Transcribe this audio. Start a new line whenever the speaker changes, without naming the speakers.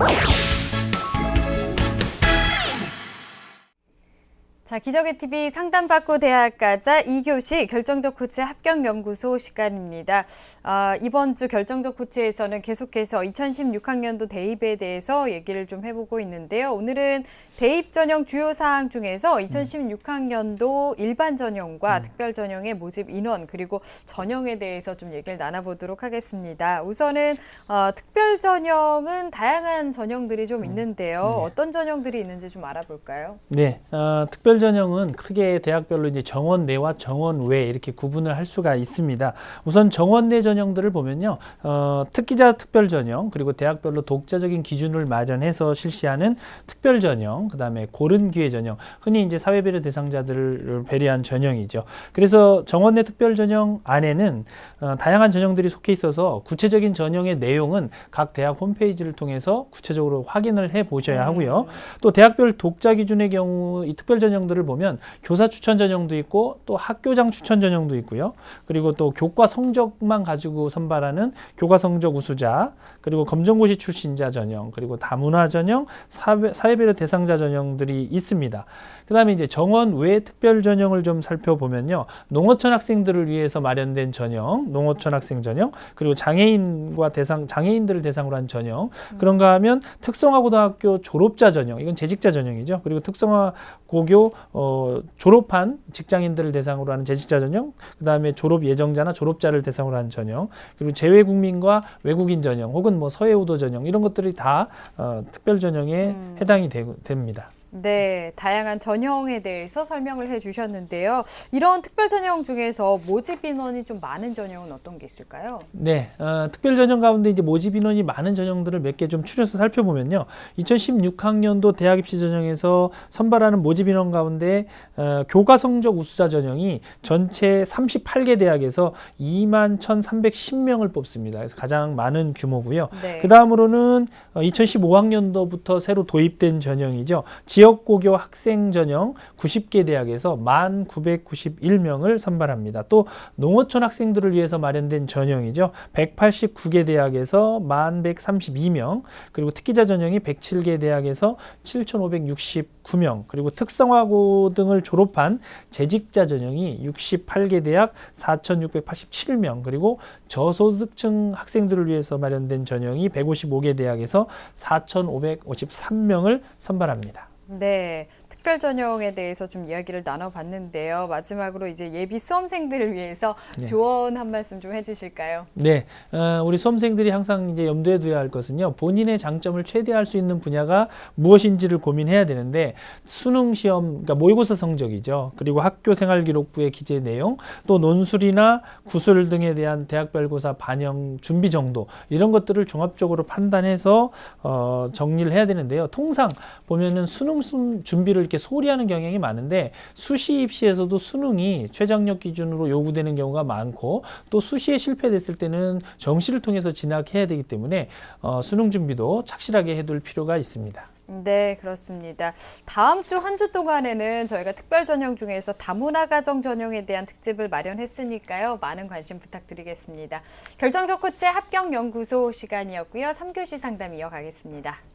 Bye. 자, 기적의 TV 상담받고 대학 가자 2교시 결정적 코치 합격 연구소 시간입니다. 아, 이번 주 결정적 코치에서는 계속해서 2016학년도 대입에 대해서 얘기를 좀 해보고 있는데요. 오늘은 대입 전형 주요 사항 중에서 2016학년도 일반 전형과 특별 전형의 모집 인원 그리고 전형에 대해서 좀 얘기를 나눠보도록 하겠습니다. 우선은 어, 특별 전형은 다양한 전형들이 좀 있는데요. 어떤 전형들이 있는지 좀 알아볼까요?
네, 어, 특별 전형은 크게 대학별로 이제 정원 내와 정원 외 이렇게 구분을 할 수가 있습니다. 우선 정원 내 전형들을 보면요, 어, 특기자 특별 전형 그리고 대학별로 독자적인 기준을 마련해서 실시하는 특별 전형, 그 다음에 고른 기회 전형, 흔히 이제 사회배려 대상자들을 배려한 전형이죠. 그래서 정원 내 특별 전형 안에는 어, 다양한 전형들이 속해 있어서 구체적인 전형의 내용은 각 대학 홈페이지를 통해서 구체적으로 확인을 해 보셔야 하고요. 또 대학별 독자 기준의 경우 이 특별 전형 들을 보면 교사 추천 전형도 있고 또 학교장 추천 전형도 있고요. 그리고 또 교과 성적만 가지고 선발하는 교과 성적 우수자, 그리고 검정고시 출신자 전형, 그리고 다문화 전형, 사회, 사회배려 대상자 전형들이 있습니다. 그 다음에 이제 정원 외 특별 전형을 좀 살펴보면요. 농어촌 학생들을 위해서 마련된 전형, 농어촌 학생 전형, 그리고 장애인과 대상 장애인들을 대상으로 한 전형. 그런가 하면 특성화 고등학교 졸업자 전형, 이건 재직자 전형이죠. 그리고 특성화 고교 어, 졸업한 직장인들을 대상으로 하는 재직자 전형, 그 다음에 졸업 예정자나 졸업자를 대상으로 하는 전형, 그리고 재외 국민과 외국인 전형, 혹은 뭐 서해 우도 전형 이런 것들이 다 어, 특별 전형에
음.
해당이 되, 됩니다.
네, 다양한 전형에 대해서 설명을 해주셨는데요. 이런 특별 전형 중에서 모집 인원이 좀 많은 전형은 어떤 게 있을까요?
네, 어, 특별 전형 가운데 이제 모집 인원이 많은 전형들을 몇 개 좀 추려서 살펴보면요. 2016학년도 대학 입시 전형에서 선발하는 모집 인원 가운데 어, 교과 성적 우수자 전형이 전체 38개 대학에서 2만 1,310명을 뽑습니다. 그래서 가장 많은 규모고요.
네.
그 다음으로는 2015학년도부터 새로 도입된 전형이죠. 지 역고교 학생 전형 90개 대학에서 1,991명을 선발합니다. 또 농어촌 학생들을 위해서 마련된 전형이죠. 189개 대학에서 1,132명, 그리고 특기자 전형이 107개 대학에서 7,569명, 그리고 특성화고 등을 졸업한 재직자 전형이 68개 대학 4,687명, 그리고 저소득층 학생들을 위해서 마련된 전형이 155개 대학에서 4,553명을 선발합니다.
네, 특별 전형에 대해서 좀 이야기를 나눠봤는데요. 마지막으로 이제 예비 수험생들을 위해서
네.
조언 한 말씀 좀 해주실까요?
네, 어, 우리 수험생들이 항상 이제 염두에 둬야 할 것은요, 본인의 장점을 최대화할 수 있는 분야가 무엇인지를 고민해야 되는데, 수능 시험, 그러니까 모의고사 성적이죠. 그리고 학교 생활 기록부의 기재 내용, 또 논술이나 구술 등에 대한 대학별고사 반영 준비 정도, 이런 것들을 종합적으로 판단해서 어, 정리를 해야 되는데요. 통상 보면은 수능 순- 준비를 이렇게 소홀히 하는 경향이 많은데, 수시 입시에서도 수능이 최저학력 기준으로 요구되는 경우가 많고, 또 수시에 실패됐을 때는 정시를 통해서 진학해야 되기 때문에 어, 수능 준비도 착실하게 해둘 필요가 있습니다.
네, 그렇습니다. 다음 주 한 주 동안에는 저희가 특별 전형 중에서 다문화 가정 전형에 대한 특집을 마련했으니까요. 많은 관심 부탁드리겠습니다. 결정적 코치의 합격 연구소 시간이었고요. 3교시 상담 이어가겠습니다.